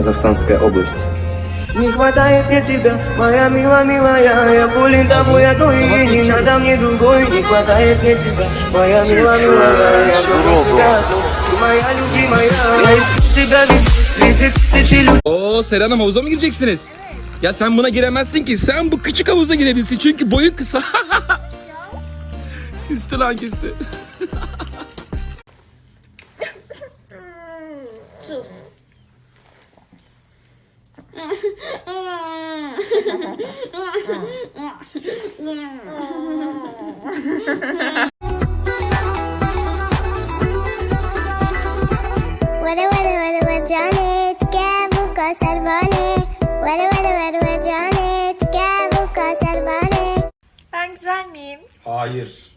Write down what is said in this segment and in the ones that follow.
Казахстанская область. Не хватает мне тебя, моя мила, милая Я пулин тобой одной, и не надо мне другой Не хватает мне тебя, моя мила, милая Я люблю тебя одну, ты моя любимая Я искал тебя везде, среди тысячи людей Oo Seren Hanım havuza mı gireceksiniz? Ya sen buna giremezsin ki. Sen bu küçük havuza girebilirsin çünkü boyun kısa. küstü lan küstü. Vara vara vara vara Janet, gel bu kasar bana. Vara vara vara. Ben güzel miyim? Hayır.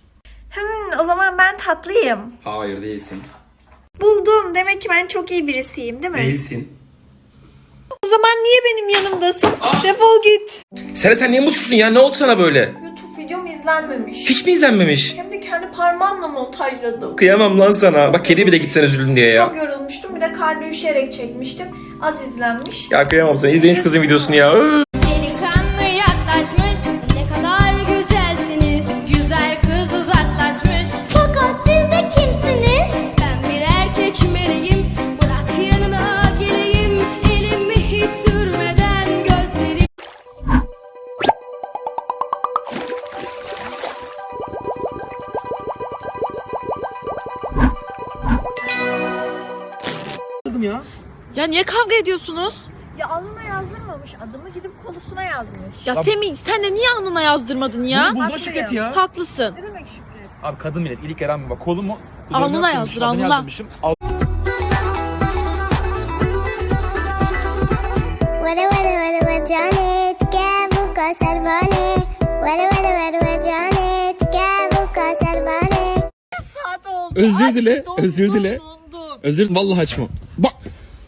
Hmm, o zaman ben tatlıyım. Hayır değilsin. Buldum. Demek ki ben çok iyi birisiyim değil mi? Değilsin. Zaman niye benim yanımdasın? Defol git. Seren sen niye mutsuzsun ya? Ne oldu sana böyle? YouTube videom izlenmemiş. Hiç mi izlenmemiş? Hem de kendi parmağımla montajladım. Kıyamam lan sana. Bak kedi bile gitsen üzüldün diye ya. Çok yorulmuştum. Bir de karnı üşüyerek çekmiştim. Az izlenmiş. Ya kıyamam sana. İzleyin şu kızın videosunu ya. oğlum ya. Ya niye kavga ediyorsunuz? Ya alnına yazdırmamış adımı gidip kolusuna yazmış. Ya Abi- Semih sen de niye alnına yazdırmadın ya? Bunu bulma Haklıyım. ya. Haklısın. Ne demek şükret? Abi kadın millet ilik eren mi bak kolumu üzerine Alnına yazdır, adını alnına. yazdırmışım. Al- Vare vare vare vare gel bu kasar bana. Vare vare vare vare gel bu kasar bana. Saat oldu. Özür dile, özür dile. Özür vallahi açma.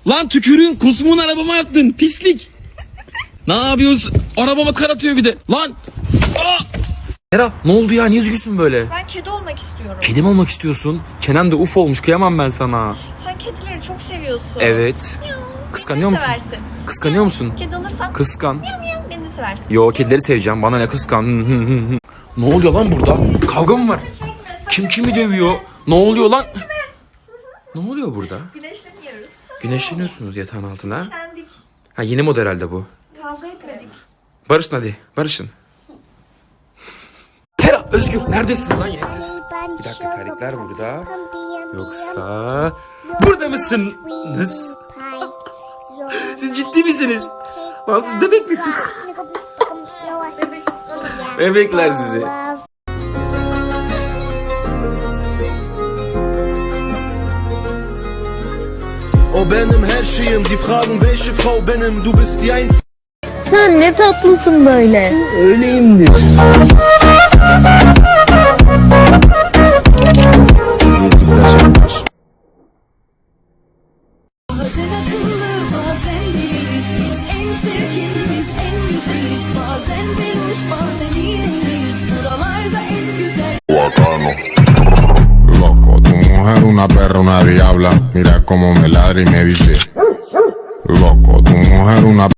Lan tükürüğün kusmuğun arabama yaptın. Pislik. ne yapıyorsun? Arabama kar atıyor bir de. Lan. Aa! Ne oldu ya? Niye üzgünsün böyle? Ben kedi olmak istiyorum. Kedi mi olmak istiyorsun? Çenen de uf olmuş. Kıyamam ben sana. Sen kedileri çok seviyorsun. Evet. Kıskanıyor Beni musun? seversin. Kıskanıyor musun? Kedi alırsan Kıskan. miyav miyav beni de seversin. Yo kedileri seveceğim. Bana ne kıskan. Hı hı hı hı. ne oluyor lan burada? Kavga mı var? Kim kimi dövüyor? Ne oluyor lan? ne oluyor burada? Güneşleniyoruz. Güneşleniyorsunuz yatağın altına. Sendik. Ha yeni model herhalde bu. Kavga etmedik. Barışın hadi. Barışın. Sera, Özgür neredesiniz lan yine siz? Bir dakika terlikler burada. Yoksa... Burada mısınız? Siz ciddi misiniz? Lan siz bebek misiniz? Bebekler sizi. O benim her şeyim Sie fragen welche Frau benim Du bist die einzige Sen ne tatlısın böyle. Bazen akıllı bazen değiliz Biz en çirkin biz en güzeliz Bazen iyiyiz Buralarda en güzel bacano. Una perra, una diabla. Mira cómo me ladra y me dice. Loco, tu mujer una